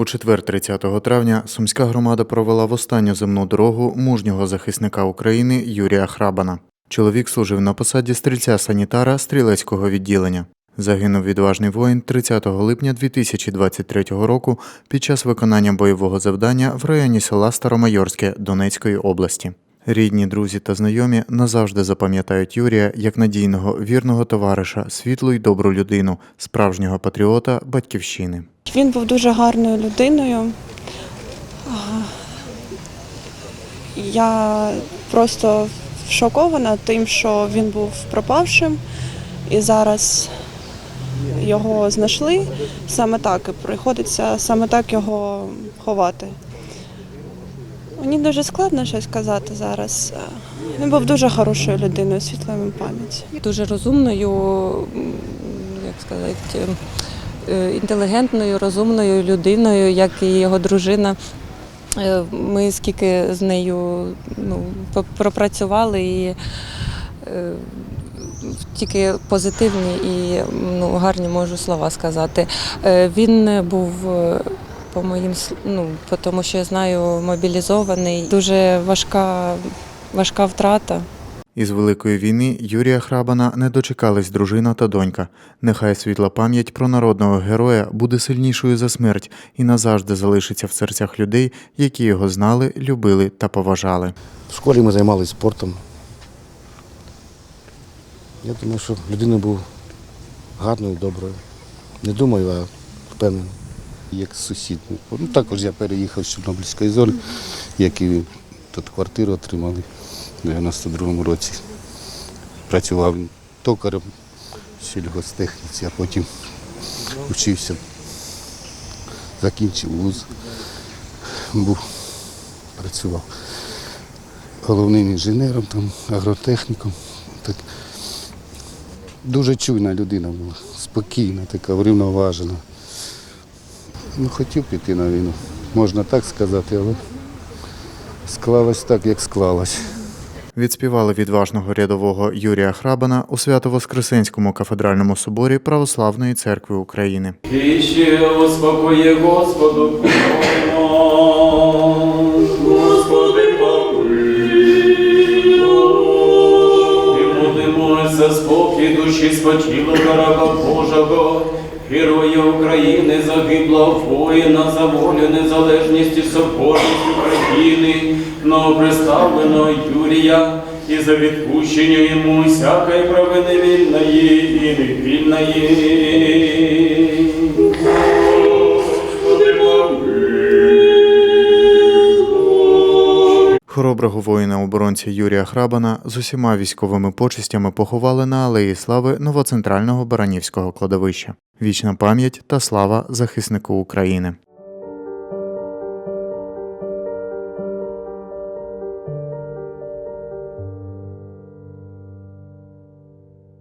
У четвер, 30 травня, сумська громада провела в останню земну дорогу мужнього захисника України Юрія Храбана. Чоловік служив на посаді стрільця-санітара стрілецького відділення. Загинув відважний воїн 30 липня 2023 року під час виконання бойового завдання в районі села Старомайорське Донецької області. Рідні, друзі та знайомі назавжди запам'ятають Юрія як надійного, вірного товариша, світлу й добру людину, справжнього патріота батьківщини. Він був дуже гарною людиною. Я просто шокована тим, що він був пропавшим, і зараз його знайшли. Саме так і приходиться саме так його ховати. Мені дуже складно щось сказати зараз. Він був дуже хорошою людиною, світла йому пам'ять. дуже розумною, як сказати, інтелігентною, розумною людиною, як і його дружина. Е, Ми скільки з нею ну, пропрацювали і е, тільки позитивні і ну, гарні можу слова сказати. Е, Він був. е, По моїм ну, тому що я знаю, мобілізований. Дуже важка, важка втрата. Із Великої війни Юрія Храбана не дочекались дружина та донька. Нехай світла пам'ять про народного героя буде сильнішою за смерть і назавжди залишиться в серцях людей, які його знали, любили та поважали. В школі ми займалися спортом. Я думаю, що людина був гарною, доброю. Не думаю, а впевнений. Як сусід. Ну, також я переїхав з Чорнобильської зони, як і. Тут квартиру отримали в 92-му році. Працював токарем в сільгостехніці, а потім вчився, закінчив вуз, був, працював головним інженером, там, агротехніком. Так. Дуже чуйна людина була, спокійна, така врівноважена. Ну, хотів піти на війну, можна так сказати, але склалось так, як склалось. Відспівали відважного рядового Юрія Храбана у Свято-Воскресенському кафедральному соборі Православної церкви України. І успокоє Господу. Господи, помилуй. Спокій душі спочилого раба Божого, Героя України, загиблого воїна за волю, незалежність і соборність України, новоприставленого Юрія, і за відпущення йому всякої провини вільної і невільної. Хороброго воїна-оборонця Юрія Храбана з усіма військовими почестями поховали на Алеї Слави новоцентрального Баранівського кладовища. Вічна пам'ять та слава захиснику України.